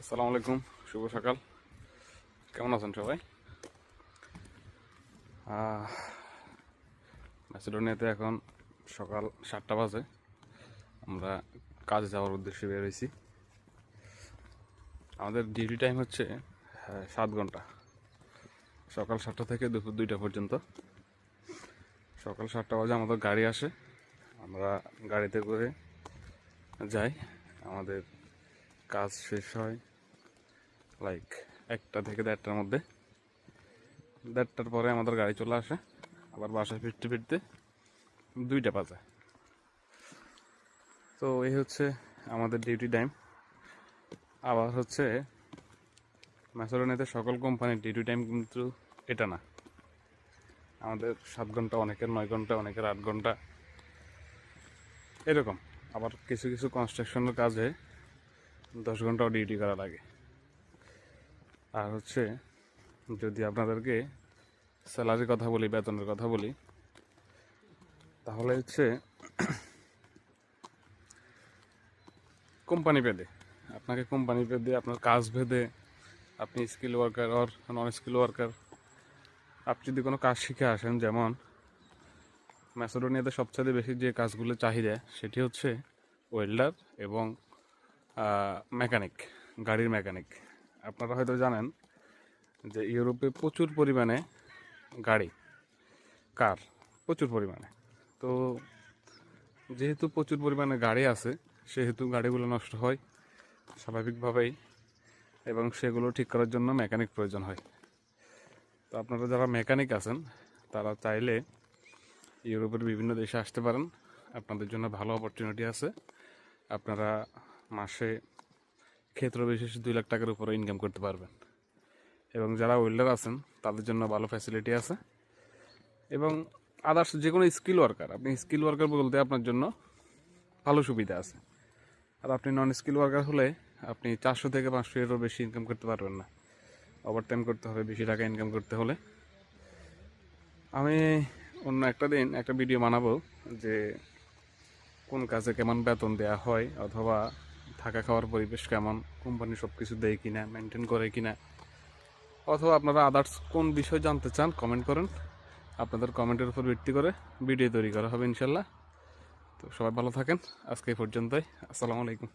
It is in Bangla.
আসসালামু আলাইকুম, শুভ সকাল। কেমন আছেন সবাই? ম্যাসেডোনিয়াতে এখন সকাল সাতটা বাজে। আমরা কাজে যাওয়ার উদ্দেশ্যে বের হয়েছি। আমাদের ডিউটি টাইম হচ্ছে সাত ঘণ্টা। সকাল সাতটা থেকে দুপুর দুইটা পর্যন্ত। সকাল সাতটা বাজে আমাদের গাড়ি আসে। আমরা গাড়িতে করে যাই। আমাদের কাজ শেষ হয়। লাইক একটা থেকে দেড়টার মধ্যে। দেড়টার পরে আমাদের গাড়ি চলে আসে। আবার বাসায় ফিরতে ফিরতে দুইটা বাজে। তো এই হচ্ছে আমাদের ডিউটি টাইম আবার হচ্ছে ম্যাসোরনিতে সকল কোম্পানির ডিউটি টাইম কিন্তু এটা না। আমাদের সাত ঘণ্টা, অনেকের নয় ঘণ্টা, অনেকের আট ঘণ্টা। এরকম। আবার কিছু কিছু কনস্ট্রাকশনের কাজে দশ ঘন্টাও ডিউটি করা লাগে। আর হচ্ছে যদি আপনাদেরকে স্যালারির কথা বলি, বেতনের কথা বলি, তাহলে হচ্ছে কোম্পানি ভেদে, আপনাকে কোম্পানি ভেদে, আপনার কাজ ভেদে, আপনি skill worker or non skill worker আপনি যদি কোনো কাজ শিখে আসেন, যেমন ম্যাসোডোনিয়াতে সবচেয়ে বেশি যে কাজগুলো চাহিদা, সেটি হচ্ছে ওয়েল্ডার এবং মেকানিক, গাড়ির মেকানিক। আপনারা হয়তো জানেন যে ইউরোপে প্রচুর পরিমাণে গাড়ি, কার প্রচুর পরিমাণে। তো যেহেতু প্রচুর পরিমাণে গাড়ি আছে, সেহেতু গাড়িগুলো নষ্ট হয় স্বাভাবিকভাবেই এবং সেগুলো ঠিক করার জন্য মেকানিক প্রয়োজন হয়। তো আপনারা যারা মেকানিক আছেন, তারা চাইলে ইউরোপের বিভিন্ন দেশে আসতে পারেন। আপনাদের জন্য ভালো অপরচুনিটি আছে। আপনারা মাসে ক্ষেত্র বিশেষ দুই লাখ টাকার উপরে ইনকাম করতে পারবেন। এবং যারা ওয়েল্ডার আছেন, তাদের জন্য ভালো ফ্যাসিলিটি আছে। এবং আদার্স যে কোনো স্কিল ওয়ার্কার আপনি স্কিল ওয়ার্কার বলতে আপনার জন্য ভালো সুবিধা আছে। আর আপনি নন স্কিল ওয়ার্কার হলে আপনি চারশো থেকে পাঁচশো এরও বেশি ইনকাম করতে পারবেন না। ওভার টাইম করতে হবে, বেশি টাকা ইনকাম করতে হলে। আমি অন্য একটা দিন একটা ভিডিও বানাবো যে কোন কাজে কেমন বেতন দেওয়া হয়, অথবা থাকা খাওয়ার পরিবেশ কেমন? কোম্পানি সব কিছু দেয় কিনা মেনটেন করে কি না অথবা আপনারা আদার্স কোন বিষয় জানতে চান কমেন্ট করেন। আপনাদের কমেন্টের উপর ভিত্তি করে ভিডিও তৈরি করা হবে ইনশাল্লাহ। তো সবাই ভালো থাকেন। আজকে এই পর্যন্তই। আসসালামু আলাইকুম।